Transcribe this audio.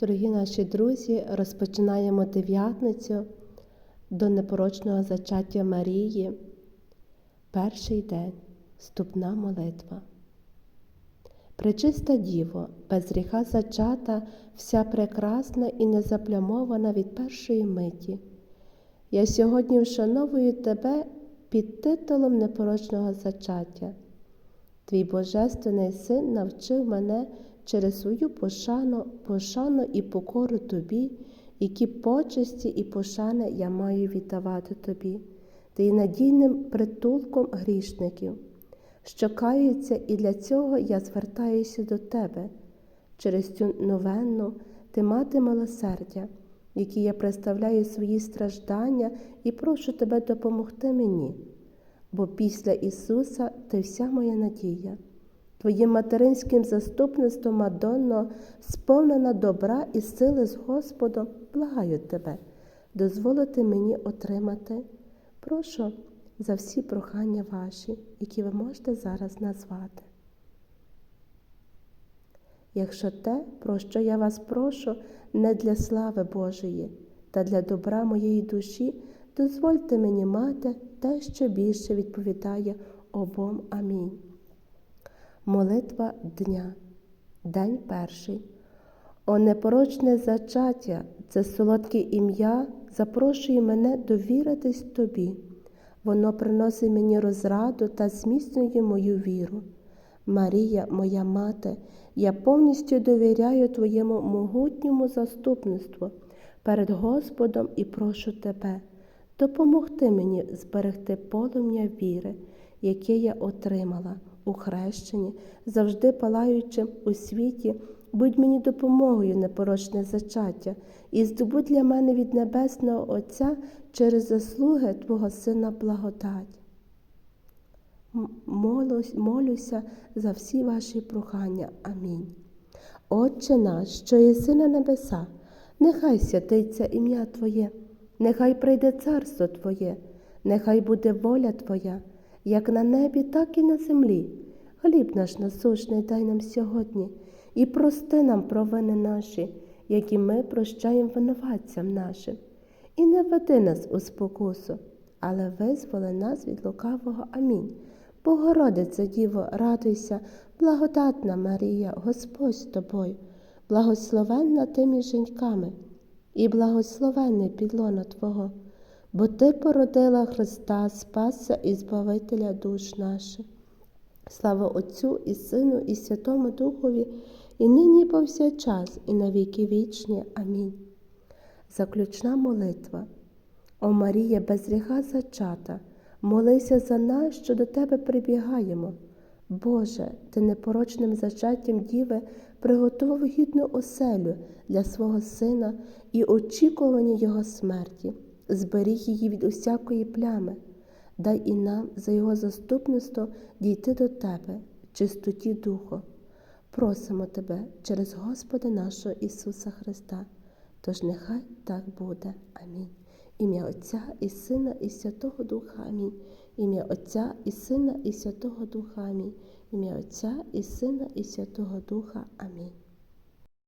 Дорогі наші друзі, розпочинаємо дев'ятницю до непорочного зачаття Марії. Перший день вступна молитва. Пречиста Діво, без гріха зачата, вся прекрасна і незаплямована від першої миті. Я сьогодні вшановую тебе під титулом непорочного зачаття. Твій Божественний син навчив мене через свою пошану, пошану і покору тобі, які почесті і пошани я маю віддавати тобі, ти є надійним притулком грішників, що каються, і для цього я звертаюся до тебе. Через цю новенну ти мати милосердя, які я представляю свої страждання і прошу тебе допомогти мені, бо після Ісуса ти вся моя надія. Твоїм материнським заступництвом, Мадонно, сповнена добра і сили з Господом, благаю тебе, дозволити мені отримати. Прошу за всі прохання ваші, які ви можете зараз назвати. Якщо те, про що я вас прошу, не для слави Божої та для добра моєї душі, дозвольте мені мати те, що більше відповідає обом. Амінь. Молитва дня, День перший. О непорочне зачаття, це солодке ім'я запрошує мене довіритись тобі. Воно приносить мені розраду та зміцнює мою віру. Марія, моя мати, я повністю довіряю Твоєму могутньому заступництву перед Господом і прошу Тебе, допомогти мені зберегти полум'я віри, яке я отримала у хрещенні, завжди палаючим у світі, будь мені допомогою непорочне зачаття, і здобудь для мене від Небесного Отця через заслуги Твого Сина благодать. Молюсь, молюся за всі ваші прохання. Амінь. Отче наш, що єси на небеса, нехай святиться ім'я Твоє, нехай прийде царство Твоє, нехай буде воля Твоя, як на небі, так і на землі. Хліб наш насущний дай нам сьогодні, і прости нам провини наші, які ми прощаємо винуватцям нашим, і не веди нас у спокусу, але визволи нас від лукавого. Амінь. Богородице Діво, радуйся, благодатна Марія, Господь з тобою, благословенна ти жінками, і благословенне підлона Твого, бо Ти породила Христа, Спаса і Збавителя душ наших. Слава Отцю і Сину, і Святому Духові, і нині, і повсякчас, і на віки вічні. Амінь. Заключна молитва. О Марія, без гріха зачата, молися за нас, що до Тебе прибігаємо. Боже, Ти непорочним зачаттям Діви приготував гідну оселю для свого Сина і очікування Його смерті, зберіг її від усякої плями. Дай і нам за Його заступництво дійти до Тебе, чистоті Духу. Просимо Тебе через Господа нашого Ісуса Христа. Тож нехай так буде. Амінь. Ім'я Отця і Сина, і Святого Духа Амінь. Ім'я Отця і Сина, і Святого Духа Амінь. Ім'я Отця і Сина, і Святого Духа Амінь.